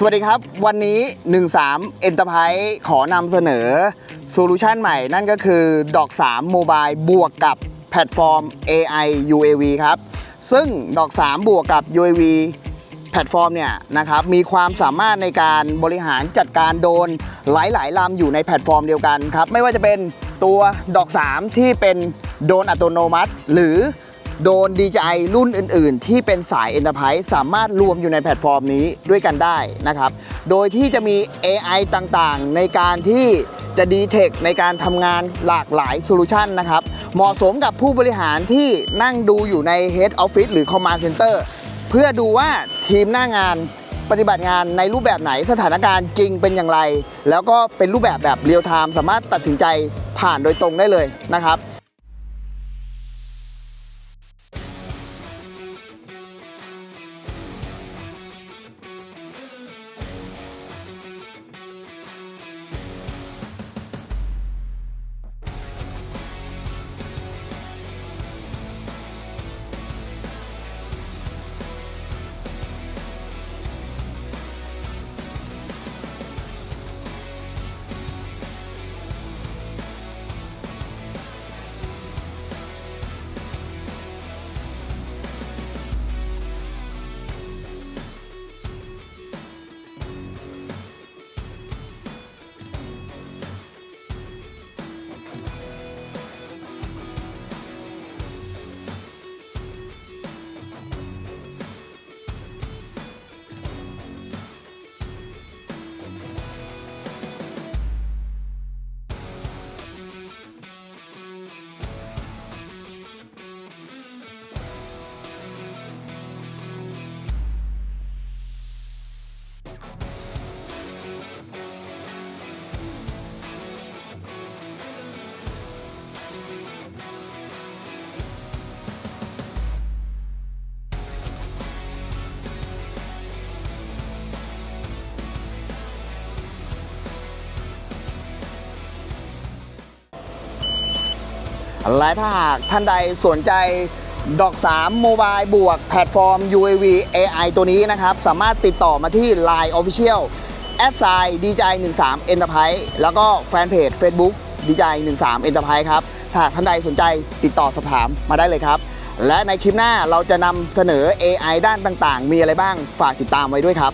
สวัสดีครับ วันนี้ 13 Enterprise ขอนำเสนอโซลูชันใหม่นั่นก็คือดอก3 Mobile บวกกับแพลตฟอร์ม AI UAV ครับ ซึ่งดอก3บวกกับ UAV แพลตฟอร์มเนี่ยนะครับมีความสามารถในการบริหารจัดการโดรนหลาย ๆลำอยู่ในแพลตฟอร์มเดียวกันครับ ไม่ว่าจะเป็นตัวดอก 3 ที่เป็นโดรนอัตโนมัติ หรือ โดน DJI รุ่นอื่น ๆ ที่เป็นสาย Enterprise สามารถรวมอยู่ในแพลตฟอร์มนี้ด้วยกันได้นะครับ โดยที่จะมี AI ต่าง ๆ ในการที่จะดีเทคในการทำงานหลากหลายโซลูชันนะครับ เหมาะสมกับผู้บริหารที่นั่งดูอยู่ใน Head Office หรือ Command Center เพื่อดูว่าทีมหน้างานปฏิบัติงานในรูปแบบไหนสถานการณ์จริงเป็นอย่างไร แล้วก็เป็นรูปแบบแบบเรียลไทม์สามารถตัดสินใจผ่านโดยตรงได้เลยนะครับ และถ้าหากท่านใดสนใจดอก3 Mobile บวกแพลตฟอร์ม UAV AI ตัวนี้นะครับ สามารถติดต่อมาที่ Line Official แอดไซน์ DJI 13 Enterprise แล้วก็แฟนเพจ Facebook DJI 13 Enterprise ครับถ้าหากท่านใดสนใจติดต่อสอบถามมาได้เลยครับ และในคลิปหน้าเราจะนำเสนอ AI ด้านต่างๆ มีอะไรบ้างฝากติดตามไว้ด้วยครับ